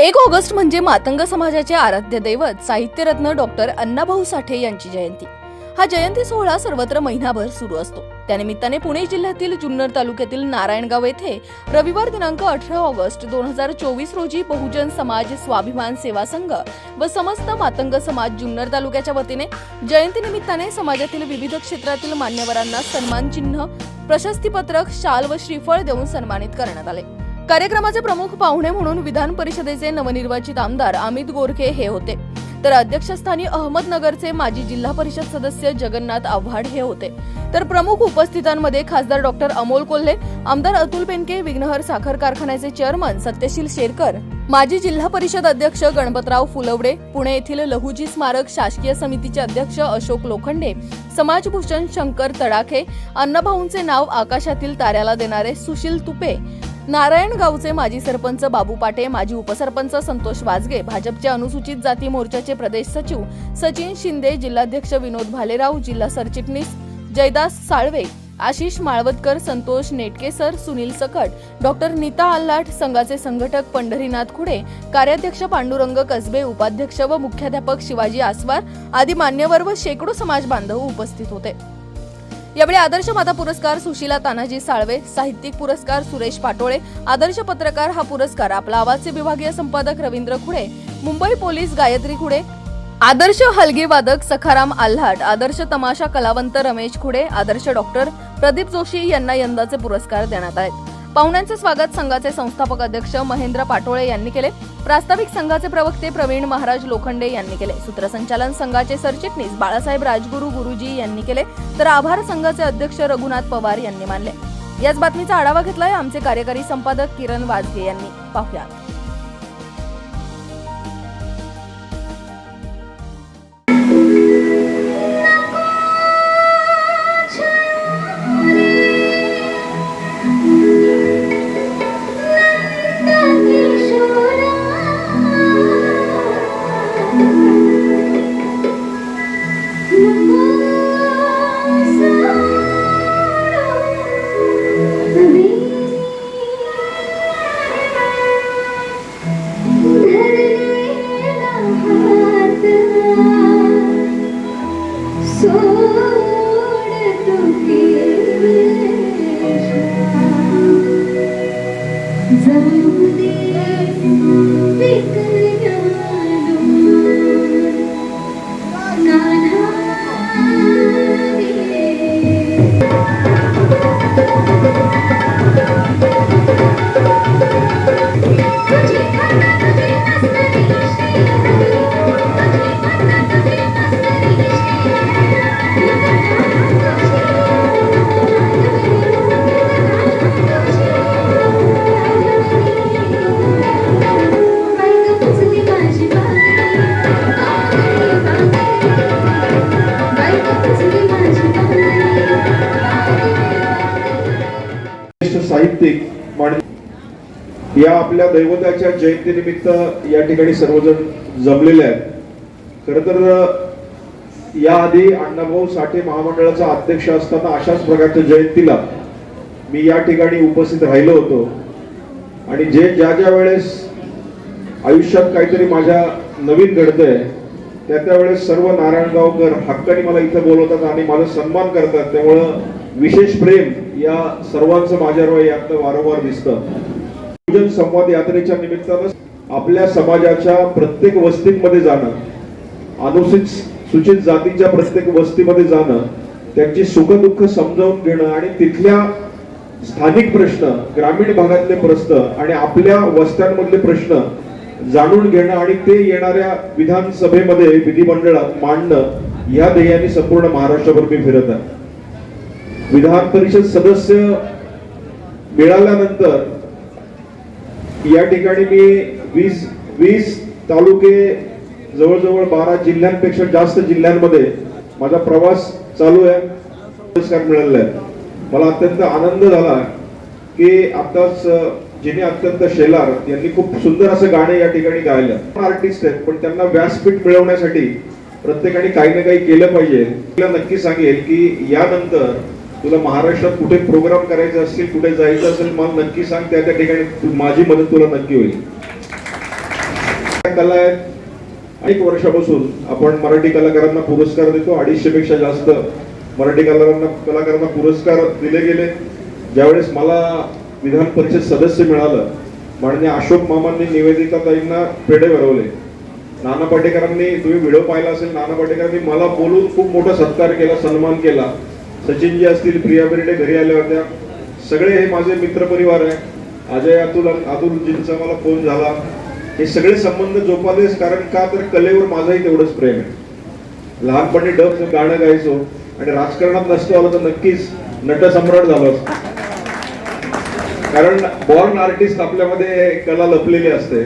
एक ऑगस्ट म्हणजे मातंग समाजाचे आराध्य दैवत साहित्यरत्न डॉक्टर अण्णाभाऊ साठे यांची जयंती. हा जयंती सोहळा सर्वत्र महिनाभर सुरू असतो. त्यानिमित्ताने पुणे जिल्ह्यातील जुन्नर तालुक्यातील नारायणगाव येथे रविवार दिनांक अठरा ऑगस्ट दोन हजार चोवीस रोजी बहुजन समाज स्वाभिमान सेवा संघ व समस्त मातंग समाज जुन्नर तालुक्याच्या वतीने जयंतीनिमित्ताने समाजातील विविध क्षेत्रातील मान्यवरांना सन्मान चिन्ह प्रशस्तीपत्रक शाल व श्रीफळ देऊन सन्मानित करण्यात आले. कार्यक्रमाचे प्रमुख पाहुणे म्हणून विधान परिषदेचे नवनिर्वाचित आमदार अमित गोरखे हे होते. तर अध्यक्षस्थानी अहमदनगरचे माजी जिल्हा परिषद सदस्य जगन्नाथ आव्हाड हे होते. तर प्रमुख उपस्थितांमध्ये खासदार डॉक्टर अमोल कोल्हे आमदार अतुल पेनके विघ्नहर साखर कारखान्याचे चेअरमन सत्यशील शेरकर माजी जिल्हा परिषद अध्यक्ष गणपतराव फुलवडे पुणे येथील लहुजी स्मारक शासकीय समितीचे अध्यक्ष अशोक लोखंडे समाजभूषण शंकर तडाखे अण्णाभाऊंचे नाव आकाशातील ताऱ्याला देणारे सुशील तुपे नारायण गावचे माजी सरपंच बाबू पाटे माजी उपसरपंच संतोष वाजगे भाजपचे अनुसूचित जाती मोर्चाचे प्रदेश सचिव सचिन शिंदे जिल्हाध्यक्ष विनोद भालेराव जिल्हा सरचिटणीस जयदास साळवे आशिष माळवतकर संतोष नेटकेसर सुनील सकट डॉक्टर नीता आल्लाट संघाचे संघटक पंढरीनाथ खुडे कार्याध्यक्ष पांडुरंग कसबे उपाध्यक्ष व मुख्याध्यापक शिवाजी आसवार आदी मान्यवर व शेकडो समाज बांधव उपस्थित होते. यावेळी आदर्श माता पुरस्कार सुशीला तानाजी साळवे साहित्यिक पुरस्कार सुरेश पाटोळे आदर्श पत्रकार हा पुरस्कार आपला आवाजचे विभागीय संपादक रवींद्र खुडे मुंबई पोलीस गायत्री खुडे आदर्श हलगी वादक सखाराम आल्हाट आदर्श तमाशा कलावंत रमेश खुडे आदर्श डॉक्टर प्रदीप जोशी यांना यंदाचे पुरस्कार देण्यात आहेत पाहुण्यांचे स्वागत संघाचे संस्थापक अध्यक्ष महेंद्र पाटोळे यांनी केले. प्रास्ताविक संघाचे प्रवक्ते प्रवीण महाराज लोखंडे यांनी केले. सूत्रसंचालन संघाचे सरचिटणीस बाळासाहेब राजगुरू गुरुजी यांनी केले. तर आभार संघाचे अध्यक्ष रघुनाथ पवार यांनी मानले. याच बातमीचा आढावा घेतलाय आमचे कार्यकारी संपादक किरण वाजगे यांनी. पाहुयात. या आपल्या दैवताच्या जयंतीनिमित्त या ठिकाणी सर्वजण जमलेले आहेत. खर तर याआधी अण्णाभाऊ साठे महामंडळाचा अध्यक्ष असताना अशाच प्रकारच्या जयंतीला मी या ठिकाणी उपस्थित राहिलो होतो. आणि जे ज्या ज्या वेळेस आयुष्यात काहीतरी माझ्या नवीन घडतंय त्या त्यावेळेस सर्व नारायणगावकर हक्काने मला इथं बोलवतात आणि माझा सन्मान करतात. त्यामुळं विशेष प्रेम या सर्वांचं माझ्यावर यात वारंवार दिसतं. पूजन संवाद यात्रेच्या निमित्तानं आपल्या समाजाच्या प्रत्येक वस्तीमध्ये जाणं अनुसूचित सूचित जातीच्या प्रत्येक वस्तीमध्ये जाणं त्यांची सुखदुःख समजावून घेणं आणि तिथल्या स्थानिक प्रश्न ग्रामीण भागातले प्रश्न आणि आपल्या वस्त्यांमधले प्रश्न जाणून घेणं आणि ते येणाऱ्या विधानसभेमध्ये विधिमंडळात मांडणं या ध्येयाने संपूर्ण महाराष्ट्रभर मी फिरत आहे. विधान परिषद सदस्य मिळाल्यानंतर या ठिकाणी मी वीस वीस तालुके जवळजवळ बारा जिल्ह्यांपेक्षा जास्त जिल्ह्यांमध्ये माझा प्रवास चालू आहे. पुरस्कार मिळालेला आहे. मला अत्यंत आनंद झाला की आताच जिने अत्यंत शेलार यांनी खूप सुंदर असं गाणे या ठिकाणी गायलं. आर्टिस्ट आहेत पण त्यांना व्यासपीठ मिळवण्यासाठी प्रत्येकाने काही ना काही केलं पाहिजे. तुला नक्की सांगेल की यानंतर तुला महाराष्ट्रात कुठे प्रोग्राम करायचा असेल कुठे जायचं असेल मला नक्की सांग. त्या त्या ठिकाणी माझी मदत तुला नक्की होईल. कला आहेत अनेक वर्षापासून आपण मराठी कलाकारांना पुरस्कार देतो. अडीचशे पेक्षा जास्त मराठी कलाकारांना कलाकारांना पुरस्कार दिले गेले. ज्यावेळेस मला विधान परिषद सदस्य मिळालं माननीय अशोक मामांनी निवेदिता ताईंना पेढे भरवले. नाना पाटेकरांनी तुम्ही व्हिडिओ पाहिला असेल नाना पाटेकरांनी मला बोलून खूप मोठा सत्कार केला सन्मान केला. सचिनजी असतील प्रिया बिर्डे घरी आल्या होत्या. सगळे हे माझे मित्रपरिवार आहे. अजय अतुल अतुलजींचा मला फोन झाला. हे सगळे संबंध जोपालेस कारण का तर कलेवर माझंही तेवढंच प्रेम आहे. लहानपणी डब गाणं गायचो आणि राजकारणात नसतो आलो तर नक्कीच नटसम्राट झालो कारण बॉर्न आर्टिस्ट आपल्यामध्ये कला लपलेली असते.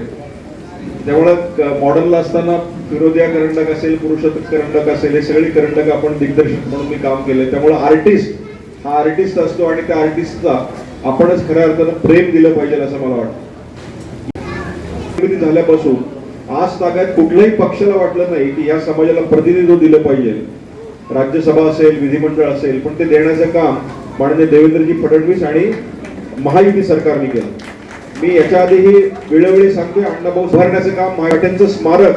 त्यामुळं मॉडर्नला असताना फिरोदिया करंडक असेल पुरुषोत्तम करंडक असेल हे सगळी करंडक आपण दिग्दर्शक म्हणून मी काम केलं त्यामुळे आर्टिस्ट हा आर्टिस्ट असतो आणि त्या आर्टिस्टचा आपणच खऱ्या अर्थानं प्रेम दिलं पाहिजे असं मला वाटतं. झाल्यापासून आज तागायत कुठल्याही पक्षाला वाटलं नाही की या समाजाला प्रतिनिधित्व दिलं पाहिजे. राज्यसभा असेल विधिमंडळ असेल पण ते देण्याचं काम माननीय देवेंद्रजी फडणवीस आणि महायुती सरकारने केलं. मी याच्या आधीही वेळोवेळी सांगतोय अण्णाभाऊ सुधारण्याचं काम मराठ्यांचं स्मारक.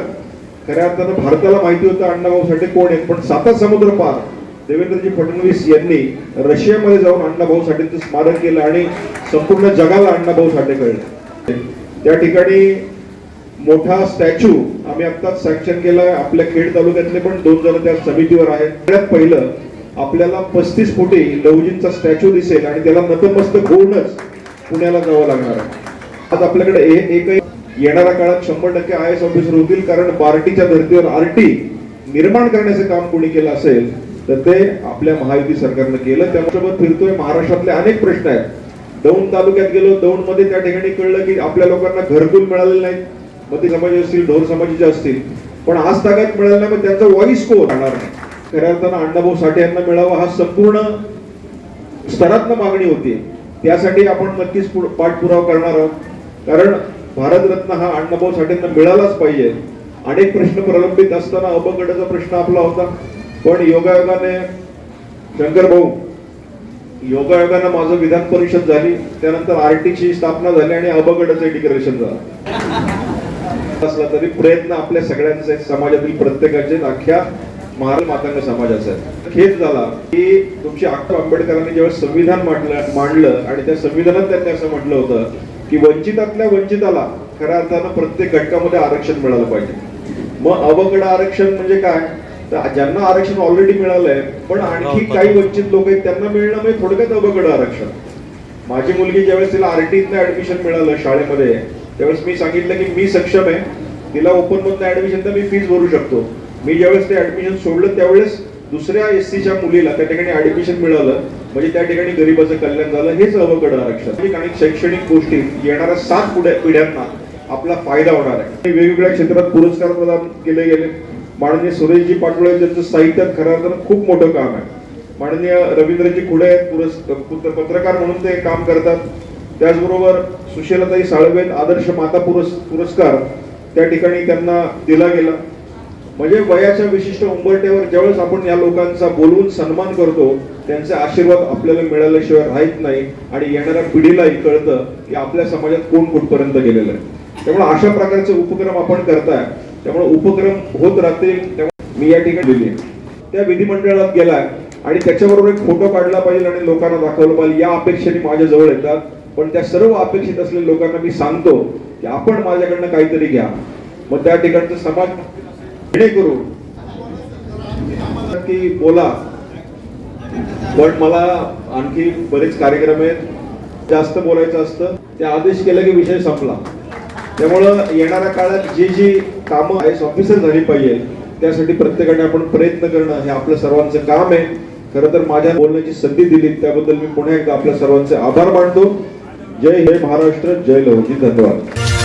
खऱ्या अर्थानं भारताला माहिती होतं अण्णाभाऊ साठे कोण आहेत पण साता समुद्र पार. देवेंद्रजी फडणवीस यांनी रशियामध्ये जाऊन अण्णाभाऊ साठेंचं स्मारक केलं आणि संपूर्ण जगाला अण्णाभाऊ साठे कळलं. त्या ठिकाणी मोठा स्टॅच्यू आम्ही आत्ताच सँक्शन केला आपल्या खेड तालुक्यातले पण दोन जण त्या समितीवर आहेत. सगळ्यात पहिलं आपल्याला पस्तीस फुटी लवजींचा स्टॅच्यू दिसेल आणि त्याला नतमस्तक होऊनच पुण्याला जावं लागणार आहे. आज आपल्याकडे एक एकही येणाऱ्या काळात शंभर टक्के आय एस ऑफिसर होतील कारण पार्टीच्या धर्तीवर आरटी निर्माण करण्याचं काम कोणी केलं असेल तर ते आपल्या महायुती सरकारनं केलं. त्यासोबत फिरतोय महाराष्ट्रातले अनेक प्रश्न आहेत. दौंड तालुक्यात गेलो दौंडमध्ये त्या ठिकाणी कळलं की आपल्या लोकांना घरकुल मिळालेलं नाही. मती समाज असतील ढोर समाजाचे असतील. पण आज ताकद मिळालं नाही मग त्यांचा वॉईस कोण राहणार नाही? खऱ्या अर्थानं अण्णाभाऊ साठे यांना मिळावा हा संपूर्ण स्तरातनं मागणी होती. त्यासाठी आपण नक्कीच पाठपुरावा करणार आहोत. कारण भारतरत्न हा अण्णाभाऊ साठेंना मिळालाच पाहिजे. अनेक प्रश्न प्रलंबित असताना अपंगडाचा प्रश्न आपला होता. पण योगायोगाने शंकर भाऊ योगायोगानं माझं विधान परिषद झाली. त्यानंतर आरटीची स्थापना झाली आणि अबगटाचं डिक्लेरेशन झालं. असला तरी प्रयत्न आपल्या सगळ्यांचे आहेत, समाजातील प्रत्येकाचे अख्ख्या महाराज मातांग समाजाचा आहे खेद झाला की तुमची आक्का आंबेडकरांनी जेव्हा संविधान मांडलं मांडलं आणि त्या संविधानात त्यांनी असं म्हटलं होतं की वंचितातल्या वंचिताला खऱ्या अर्थानं प्रत्येक घटकामध्ये आरक्षण मिळालं पाहिजे. मग अवघड आरक्षण म्हणजे काय? तर ज्यांना आरक्षण ऑलरेडी मिळालंय पण आणखी काही वंचित लोक आहेत त्यांना मिळणं म्हणजे थोडक्यात अवघड आरक्षण. माझी मुलगी ज्यावेळेस तिला आरटीतनं ऍडमिशन मिळालं शाळेमध्ये त्यावेळेस मी सांगितलं की मी सक्षम आहे. तिला ओपन मधनं ऍडमिशन तर मी फीस भरू शकतो. मी ज्यावेळेस ते ऍडमिशन सोडलं त्यावेळेस दुसऱ्या एस सीच्या मुलीला त्या ठिकाणी ऍडमिशन मिळालं. म्हणजे त्या ठिकाणी गरिबाचं कल्याण झालं हेच अवघड आरक्षण. म्हणजे आणि शैक्षणिक गोष्टी येणाऱ्या सात पुढे पिढ्यांना आपला फायदा होणार आहे. वेगवेगळ्या क्षेत्रात पुरस्कार प्रदान केले गेले. माननीय सुरेशजी पाटोळे त्यांचं साहित्यात खऱ्या अर्थानं खूप मोठं काम आहे. माननीय रवींद्रजी खुडे आहेत, पुरस् पुत्र- पत्रकार म्हणून ते काम करतात. त्याचबरोबर सुशीलताई साळवेन आदर्श माता पुरस् पुरस्कार त्या ठिकाणी त्यांना दिला गेला. म्हणजे वयाच्या विशिष्ट उंबरट्यावर ज्यावेळेस आपण या लोकांचा बोलवून सन्मान करतो त्यांचे आशीर्वाद आपल्याला मिळाल्याशिवाय राहत नाही आणि येणाऱ्या पिढीलाही कळतं की आपल्या समाजात कोण कुठपर्यंत गेलेलं आहे. त्यामुळे अशा प्रकारचे उपक्रम आपण करताय. त्यामुळे उपक्रम होत राहतील त्यामुळे मी या ठिकाणी दिली त्या विधिमंडळात गेलाय आणि त्याच्याबरोबर एक फोटो काढला पाहिजे आणि लोकांना दाखवलं पाहिजे. या अपेक्षेने माझ्या जवळ येतात. पण त्या सर्व अपेक्षित असलेल्या लोकांना मी सांगतो की आपण माझ्याकडनं काहीतरी घ्या. मग त्या ठिकाणचं समाज जेणेकरून की बोला. पण मला आणखी बरेच कार्यक्रम आहेत. जास्त बोलायचं असतं. ते आदेश केला की विषय संपला. त्यामुळं येणाऱ्या काळात जी जी कामं आय एस ऑफिसर झाली पाहिजे त्यासाठी प्रत्येकाने आपण प्रयत्न करणं हे आपलं सर्वांचं काम आहे. खरं तर माझ्या बोलण्याची संधी दिली त्याबद्दल मी पुन्हा एकदा आपल्या सर्वांचे आभार मानतो. जय हे महाराष्ट्र जय लवजी धन्यवाद